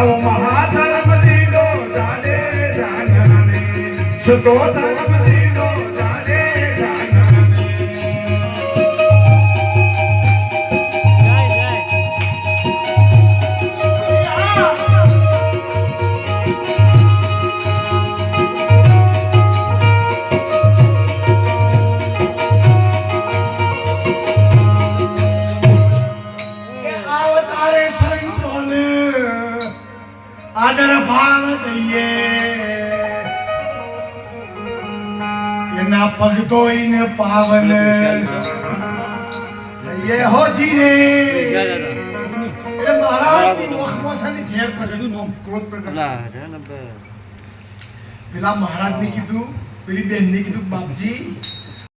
આવો મહાધર્મ દીધો જાને જાને. સુખો ધર્મ આદર ભાવ દઈએ. એના પગ ધોઈને પાવન. એ હોજી રે એ મહારાજની નોખમાં સાની ને ઝેર પડે ક્રોધ પ્રગટ્યું પેલા મહારાજને કીધું પેલી બેનને કીધું બાપજી